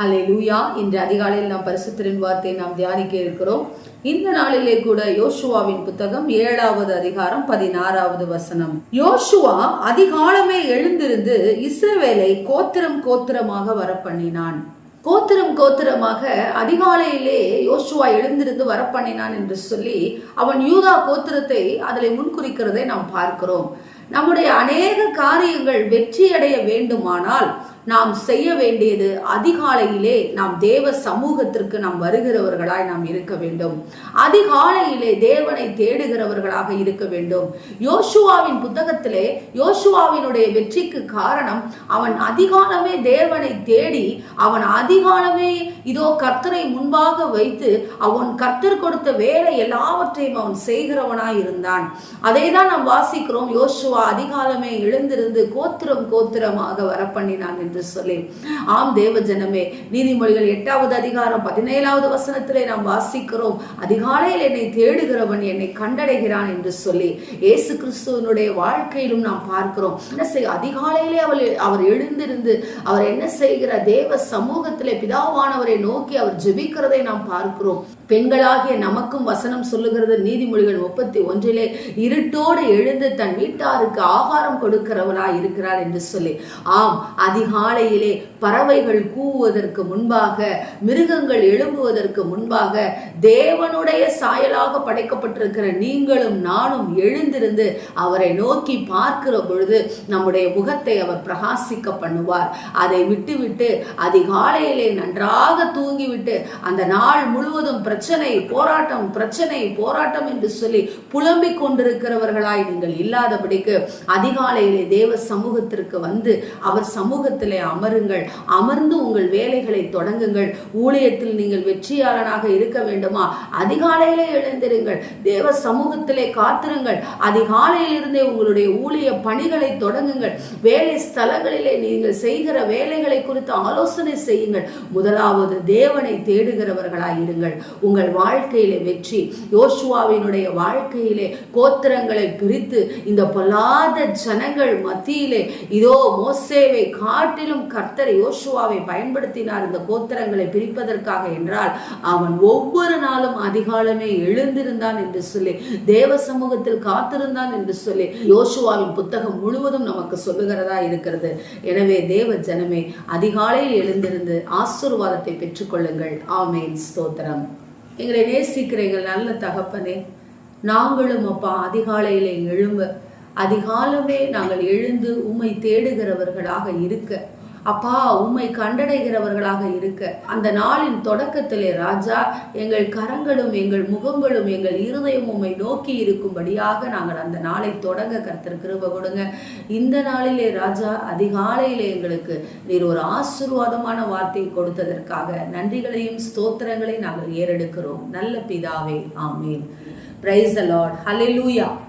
ஹலே லூயா இன்று அதிகாலையில் நாம் பரிசுத்தரின் வார்த்தை நாம் தியானிக்க இருக்கிறோம். இந்த நாளிலே கூட யோசுவாவின் புத்தகம் ஏழாவது அதிகாரம் பதினாறாவது வசனம். யோசுவா அதிகாலமே எழுந்திருந்து இஸ்ரவேலை கோத்திரம் கோத்திரமாக வர பண்ணினான் கோத்திரம் கோத்திரமாக அதிகாலையிலே யோசுவா எழுந்திருந்து வரப்பண்ணினான் என்று சொல்லி அவன் யூதா கோத்திரத்தை அதில் முன்குறிக்கிறதை நாம் பார்க்கிறோம். நம்முடைய அநேக காரியங்கள் வெற்றியடைய வேண்டுமானால் நாம் செய்ய வேண்டியது அதிகாலையிலே நாம் தேவ சமூகத்திற்கு நாம் வருகிறவர்களாய் நாம் இருக்க வேண்டும். அதிகாலையிலே தேவனை தேடுகிறவர்களாக இருக்க வேண்டும். யோசுவாவின் புத்தகத்திலே யோசுவாவினுடைய வெற்றிக்கு காரணம் அவன் அதிகாலமே தேவனை தேடி அவன் அதிகாலமே இதோ கர்த்தரை முன்பாக வைத்து அவன் கர்த்தர் கொடுத்த வேலை எல்லாவற்றையும் அவன் செய்கிறவனாய் இருந்தான். அதை தான் நாம் வாசிக்கிறோம். யோசுவா அதிகாலமே எழுந்திருந்து கோத்திரம் கோத்திரமாக வர பண்ணினான் என்று சொல்லி. ஆம் தேவ ஜனமே நீதிமொழிகள் எட்டாவது அதிகாரம் பதினேழாவது வசனத்திலே நாம் வாசிக்கிறோம். அதிகாலையில் என்னை தேடுகிறவன் என்னை கண்டடைகிறான் என்று சொல்லி இயேசு கிறிஸ்துவனுடைய வாழ்க்கையிலும் நாம் பார்க்கிறோம். என்ன செய்ய அதிகாலையிலே அவள் அவர் எழுந்திருந்து அவர் என்ன செய்கிற தேவ சமூகத்திலே பிதாவானவரை நோக்கி அவர் ஜெபிக்கிறதை நாம் பார்க்கிறோம். பெண்களாகிய நமக்கும் வசனம் சொல்லுகிறது நீதிமொழிகள் முப்பத்தி ஒன்றிலே இருட்டோடு எழுந்து தன் வீட்டாருக்கு ஆகாரம் கொடுக்கிறவராய் இருக்கிறார் என்று சொல்லி. ஆம் அதிகாலை அதிகாலையிலே பறவைகள் கூவுவதற்கு முன்பாக மிருகங்கள் எழும்புவதற்கு முன்பாக தேவனுடைய சாயலாக படைக்கப்பட்டிருக்கிற நீங்களும் நானும் எழுந்திருந்து அவரை நோக்கி பார்க்கிற பொழுது நம்முடைய முகத்தை அவர் பிரகாசிக்க பண்ணுவார். அதை விட்டுவிட்டு அதிகாலையிலே நன்றாக தூங்கிவிட்டு அந்த நாள் முழுவதும் பிரச்சனை போராட்டம் பிரச்சனை போராட்டம் என்று சொல்லி புலம்பிக் கொண்டிருக்கிறவர்களாய் நீங்கள் இல்லாதபடிக்கு அதிகாலையிலே தேவ சமூகத்திற்கு வந்து அவர் சமூகத்தில் அமருங்கள். அமர்ந்து உங்கள் வேலைகளை தொடங்குங்கள். ஊழியத்தில் நீங்கள் வெற்றியாளனாக இருக்க வேண்டுமா? அதிகாலையிலே எழுந்திருங்கள். தேவ சமூகத்திலே காத்திருங்கள். அதிகாலையிலிருந்தே உங்களுடைய ஊழிய பணிகளை தொடங்குங்கள். வேலை ஸ்தலங்களிலே நீங்கள் செய்கிற வேலைகளை குறித்து ஆலோசனை செய்யுங்கள். முதலாவது தேவனை தேடுகிறவர்களாய் இருங்கள். உங்கள் வாழ்க்கையிலே வெற்றி. யோசுவாவினுடைய வாழ்க்கையிலே கோத்திரங்களை பிரித்து இந்த பொல்லாத ஜனங்கள் மத்தியிலே இதோ மோசேவை காட்டிலும் கர்த்தர் யோசுவாவை பயன்படுத்தினார் இந்த கோத்திரங்களை பிரிப்பதற்காக என்றால் அவன் ஒவ்வொரு நாளும் அதிகாலமே எழுந்திருந்தான் என்று சொல்லி தேவ சமூகத்தில் காத்திருந்தான் என்று சொல்லி யோசுவாவின் புத்தகம் முழுவதும் நமக்கு சொல்லுகிறதா இருக்கிறது. எனவே தேவ ஜனமே அதிகாலையில் எழுந்திருந்து ஆசீர்வாதத்தை பெற்றுக்கொள்ளுங்கள். ஆமேன். ஸ்தோத்திரம். எங்களை நேசிக்கிறீர்கள் நல்ல தகப்பனே நாங்களும் அப்பா அதிகாலையிலே எழும்ப அதிகாலமே நாங்கள் எழுந்து உம்மை தேடுகிறவர்களாக இருக்க. அப்பா உம்மை கண்டடைகிறவர்களாக இருக்க. அந்த நாளின் தொடக்கத்திலே ராஜா எங்கள் கரங்களும் எங்கள் முகங்களும் எங்கள் இருதயம் உம்மை நோக்கி இருக்கும்படியாக நாங்கள் அந்த நாளை தொடங்க கருத்தர் கிருப கொடுங்க. இந்த நாளிலே ராஜா அதிகாலையிலே எங்களுக்கு நீர் ஒரு ஆசீர்வாதமான வார்த்தையை கொடுத்ததற்காக நன்றிகளையும் ஸ்தோத்திரங்களையும் நாங்கள் ஏறெடுக்கிறோம். நல்ல பிதாவே ஆமேன். Price allot Lord